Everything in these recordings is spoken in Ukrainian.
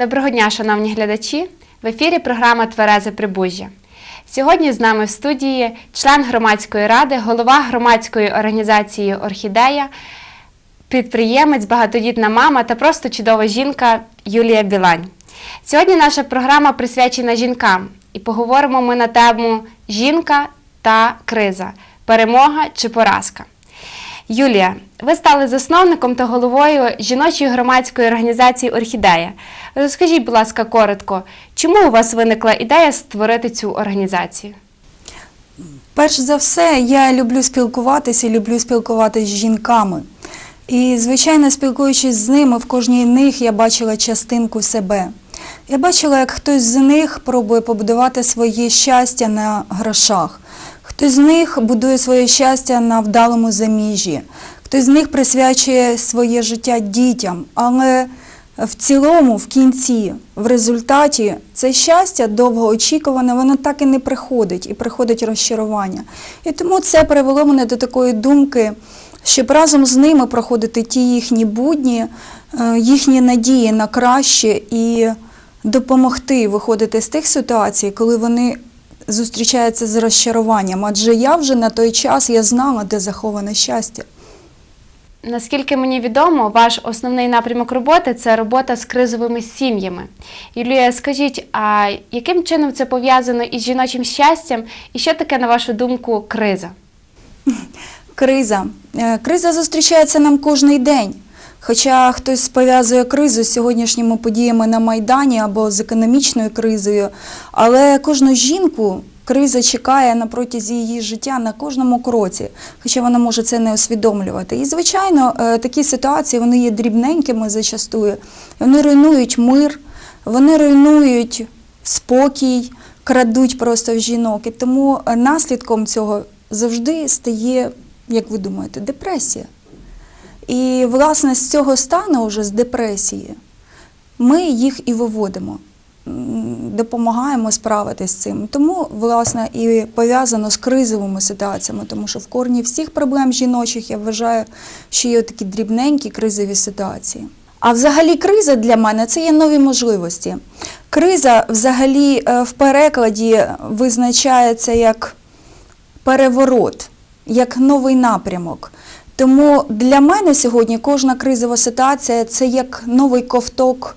Доброго дня, шановні глядачі! В ефірі програма Тверезе Прибужжя. Сьогодні з нами в студії член громадської ради, голова громадської організації Орхідея, підприємець, багатодітна мама та просто чудова жінка Юлія Білань. Сьогодні наша програма присвячена жінкам, і поговоримо ми на тему жінка та криза, перемога чи поразка. Юлія, ви стали засновником та головою жіночої громадської організації Орхідея. Розкажіть, будь ласка, коротко, чому у вас виникла ідея створити цю організацію? Перш за все, я люблю спілкуватися, люблю спілкуватися з жінками. І, звичайно, спілкуючись з ними, в кожній них я бачила частинку себе. Я бачила, як хтось з них пробує побудувати своє щастя на грошах, хтось з них будує своє щастя на вдалому заміжжі, хтось з них присвячує своє життя дітям. Але в цілому, в кінці, в результаті, це щастя довгоочікуване, воно так і не приходить, і приходить розчарування. І тому це привело мене до такої думки, щоб разом з ними проходити ті їхні будні, е, їхні надії на краще і допомогти виходити з тих ситуацій, коли вони зустрічаються з розчаруванням. Адже я вже на той час я знала, де заховане щастя. Наскільки мені відомо, ваш основний напрямок роботи це робота з кризовими сім'ями. Юлія, скажіть, а яким чином це пов'язано із жіночим щастям, і що таке, на вашу думку, криза? Криза. Е, Криза зустрічається нам кожний день. Хоча хтось пов'язує кризу з сьогоднішніми подіями на Майдані або з економічною кризою, але кожну жінку криза чекає на протязі її життя на кожному кроці, хоча вона може це не усвідомлювати. І, звичайно, е, такі ситуації вони є дрібненькими зачастую. Вони руйнують мир, вони руйнують спокій, крадуть просто в жінок. І тому е, наслідком цього завжди стає, як ви думаєте, депресія. І, власне, з цього стану, вже з депресії, ми їх і виводимо, допомагаємо справитися з цим. Тому, власне, і пов'язано з кризовими ситуаціями, тому що в корні всіх проблем жіночих я вважаю, що є такі дрібненькі кризові ситуації. А взагалі криза для мене це є нові можливості. Криза взагалі е, в перекладі визначається як переворот, як новий напрямок. Тому для мене сьогодні кожна кризова ситуація це як новий ковток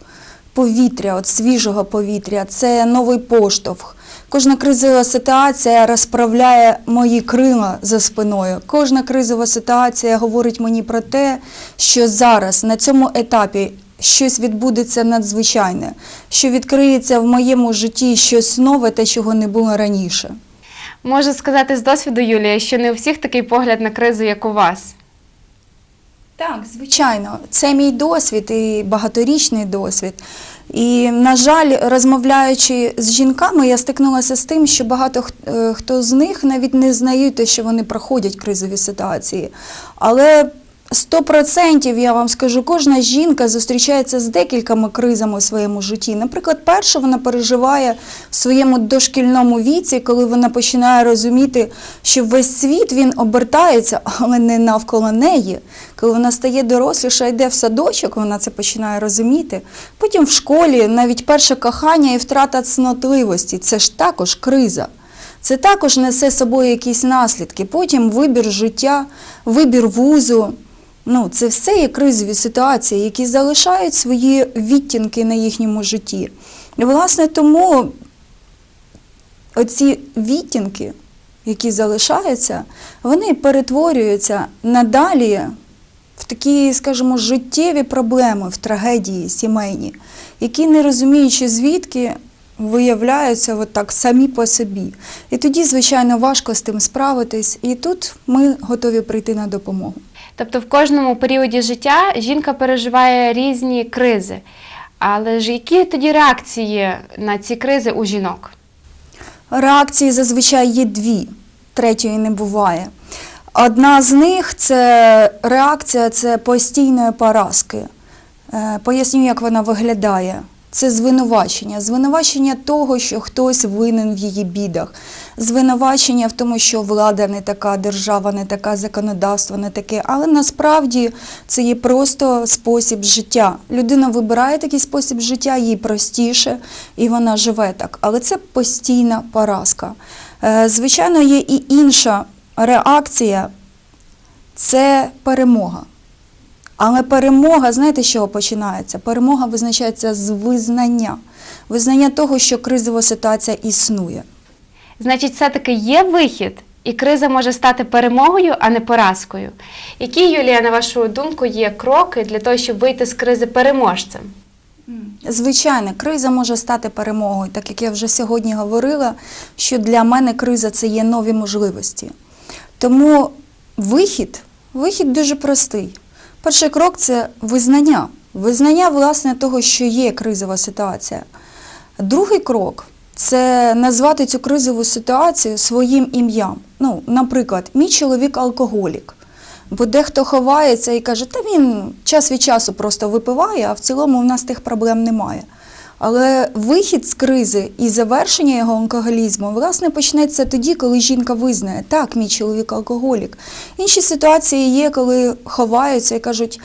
повітря, от свіжого повітря, це новий поштовх. Кожна кризова ситуація розправляє мої крила за спиною. Кожна кризова ситуація говорить мені про те, що зараз на цьому етапі щось відбудеться надзвичайне, що відкриється в моєму житті щось нове, те, чого не було раніше. Можу сказати з досвіду, Юлія, що не у всіх такий погляд на кризу, як у вас. Так, звичайно, це мій досвід і багаторічний досвід. І, на жаль, розмовляючи з жінками, я стикнулася з тим, що багато е, хто з них навіть не знають те, що вони проходять кризові ситуації. Але 100% я вам скажу, кожна жінка зустрічається з декількома кризами у своєму житті. Наприклад, перше вона переживає в своєму дошкільному віці, коли вона починає розуміти, що весь світ він обертається, але не навколо неї. Коли вона стає доросліша, йде в садочок, вона це починає розуміти. Потім в школі навіть перше кохання і втрата цнотливості це ж також криза. Це також несе собою якісь наслідки. Потім вибір життя, вибір вузу. Ну, це все є кризові ситуації, які залишають свої відтінки на їхньому житті. І, власне, тому оці відтінки, які залишаються, вони перетворюються надалі в такі, скажімо, життєві проблеми, в трагедії сімейні, які, не розуміючи звідки, виявляються от самі по собі. І тоді, звичайно, важко з тим справитись, і тут ми готові прийти на допомогу. Тобто в кожному періоді життя жінка переживає різні кризи. Але ж які тоді реакції на ці кризи у жінок? Реакції зазвичай є дві, третьої не буває. Одна з них це реакція це постійної поразки. Е, Поясню, як вона виглядає. Це звинувачення. Звинувачення того, що хтось винен в її бідах. Звинувачення в тому, що влада не така, держава не така, законодавство не таке. Але насправді це є просто спосіб життя. Людина вибирає такий спосіб життя, їй простіше, і вона живе так. Але це постійна поразка. Е, Звичайно, є і інша реакція це перемога. Але перемога, знаєте, з чого починається? Перемога визначається з визнання. Визнання того, що кризова ситуація існує. Значить, все-таки є вихід, і криза може стати перемогою, а не поразкою. Які, Юлія, на вашу думку, є кроки для того, щоб вийти з кризи переможцем? Звичайно, криза може стати перемогою, так як я вже сьогодні говорила, що для мене криза це є нові можливості. Тому вихід, вихід дуже простий. Перший крок це визнання. Визнання, власне, того, що є кризова ситуація. Другий крок це назвати цю кризову ситуацію своїм ім'ям. Ну, наприклад, мій чоловік алкоголік. Бо дехто ховається і каже, та він час від часу просто випиває, а в цілому в нас тих проблем немає. Але вихід з кризи і завершення його алкоголізму власне почнеться тоді, коли жінка визнає, так, мій чоловік алкоголік. Інші ситуації є, коли ховаються і кажуть,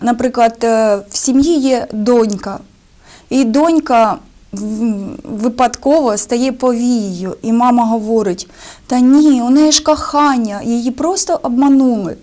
наприклад, е, в сім'ї є донька, і донька випадково стає повією, і мама говорить: та ні, у неї ж кохання, її просто обманули.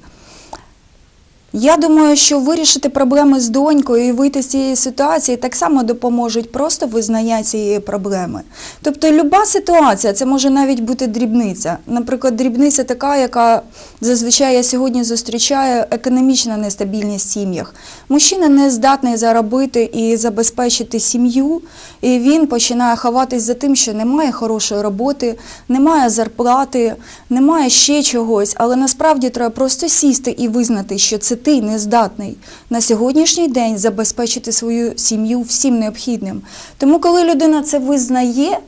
Я думаю, що вирішити проблеми з донькою і вийти з цієї ситуації так само допоможуть просто визнання цієї проблеми. Тобто люба ситуація, це може навіть бути дрібниця. Наприклад, дрібниця така, яка зазвичай я сьогодні зустрічаю економічна нестабільність в сім'ях. Мужчина не здатний заробити і забезпечити сім'ю, і він починає ховатись за тим, що немає хорошої роботи, немає зарплати, немає ще чогось, але насправді треба просто сісти і визнати, що це ти не здатний на сьогоднішній день забезпечити свою сім'ю всім необхідним. Тому, коли людина це визнає,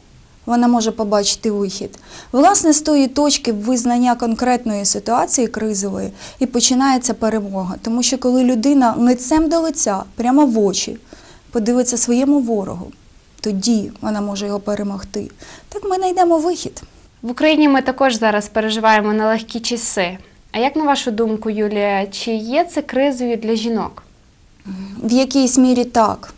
вона може побачити вихід. Власне, з тої точки визнання конкретної ситуації кризової і починається перемога. Тому що коли людина лицем до лиця, прямо в очі, подивиться своєму ворогу, тоді вона може його перемогти. Так ми знайдемо вихід. В Україні ми також зараз переживаємо нелегкі часи. А як на вашу думку, Юлія, чи є це кризою для жінок? В якійсь мірі так.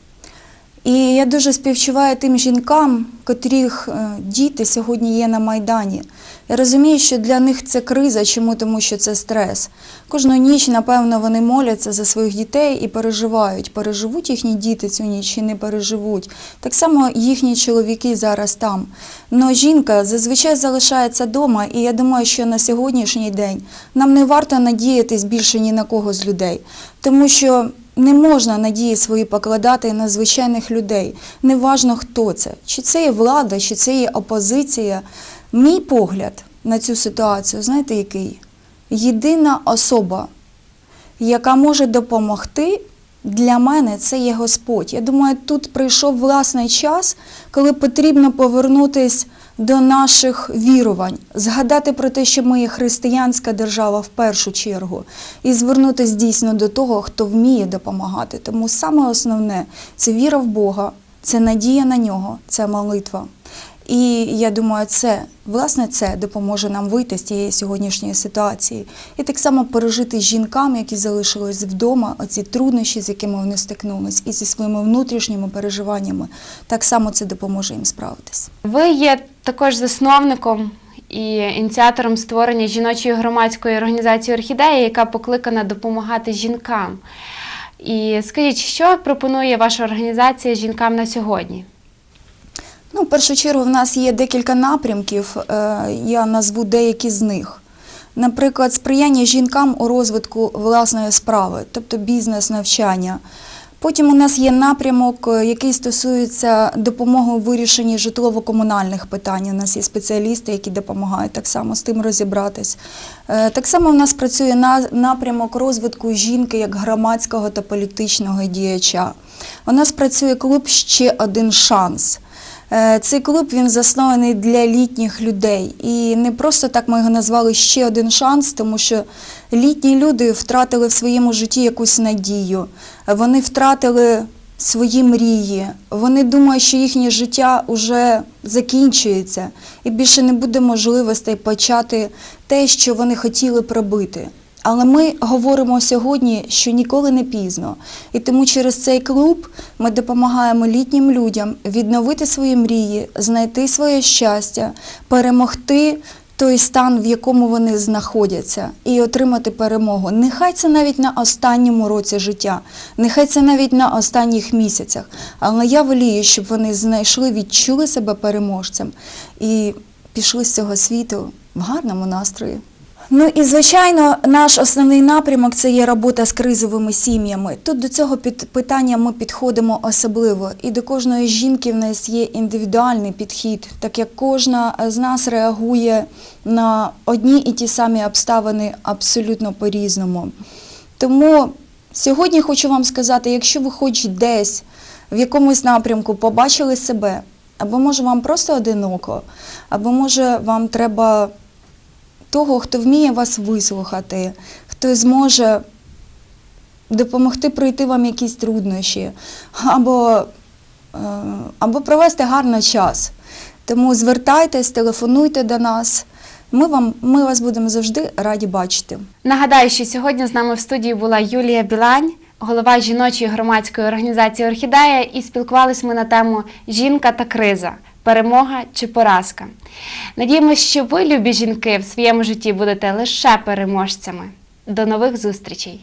І я дуже співчуваю тим жінкам, котрих е, діти сьогодні є на Майдані. Я розумію, що для них це криза, чому? Тому що це стрес. Кожну ніч, напевно, вони моляться за своїх дітей і переживають, переживуть їхні діти цю ніч чи не переживуть. Так само їхні чоловіки зараз там. Но жінка зазвичай залишається вдома, і я думаю, що на сьогоднішній день нам не варто надіятись більше ні на кого з людей, тому що не можна надії свої покладати на звичайних людей. Неважно, хто це, чи це є влада, чи це є опозиція. Мій погляд на цю ситуацію, знаєте, який? Єдина особа, яка може допомогти, для мене це є Господь. Я думаю, тут прийшов власний час, коли потрібно повернутись до наших вірувань, згадати про те, що ми є християнська держава в першу чергу, і звернутися дійсно до того, хто вміє допомагати. Тому саме основне це віра в Бога, це надія на нього, це молитва. І я думаю, це власне це допоможе нам вийти з тієї сьогоднішньої ситуації і так само пережити жінкам, які залишились вдома, оці труднощі, з якими вони стикнулись, і зі своїми внутрішніми переживаннями. Так само це допоможе їм справитись. Ви є також засновником і ініціатором створення жіночої громадської організації Орхідея, яка покликана допомагати жінкам. І скажіть, що пропонує ваша організація жінкам на сьогодні? Ну, в першу чергу, в нас є декілька напрямків, е, я назву деякі з них. Наприклад, сприяння жінкам у розвитку власної справи, тобто бізнес, навчання. Потім у нас є напрямок, е, який стосується допомоги у вирішенні житлово-комунальних питань. У нас є спеціалісти, які допомагають так само з тим розібратись. Е, Так само у нас працює на- напрямок розвитку жінки як громадського та політичного діяча. У нас працює клуб ще один шанс. Е, Цей клуб він заснований для літніх людей. І не просто так ми його назвали ще один шанс, тому що літні люди втратили в своєму житті якусь надію. Вони втратили свої мрії. Вони думають, що їхнє життя вже закінчується і більше не буде можливостей почати те, що вони хотіли б робити. Але ми говоримо сьогодні, що ніколи не пізно. І тому через цей клуб ми допомагаємо літнім людям відновити свої мрії, знайти своє щастя, перемогти той стан, в якому вони знаходяться, і отримати перемогу. Нехай це навіть на останньому році життя, нехай це навіть на останніх місяцях. Але я волію, щоб вони знайшли, відчули себе переможцем і пішли з цього світу в гарному настрої. Ну і звичайно, наш основний напрямок це є робота з кризовими сім'ями. Тут до цього питання ми підходимо особливо. І до кожної жінки в нас є індивідуальний підхід, так як кожна з нас реагує на одні і ті самі обставини абсолютно по-різному. Тому сьогодні хочу вам сказати, якщо ви хоч десь в якомусь напрямку побачили себе, або може вам просто одиноко, або може вам треба того, хто вміє вас вислухати, хто зможе допомогти пройти вам якісь труднощі, або, е, або провести гарний час. Тому звертайтесь, телефонуйте до нас. Ми, вам, ми вас будемо завжди раді бачити. Нагадаю, що сьогодні з нами в студії була Юлія Білань, голова жіночої громадської організації Орхідея, і спілкувалися ми на тему Жінка та криза. Перемога чи поразка. Надіємося, що ви, любі жінки, в своєму житті будете лише переможцями. До нових зустрічей!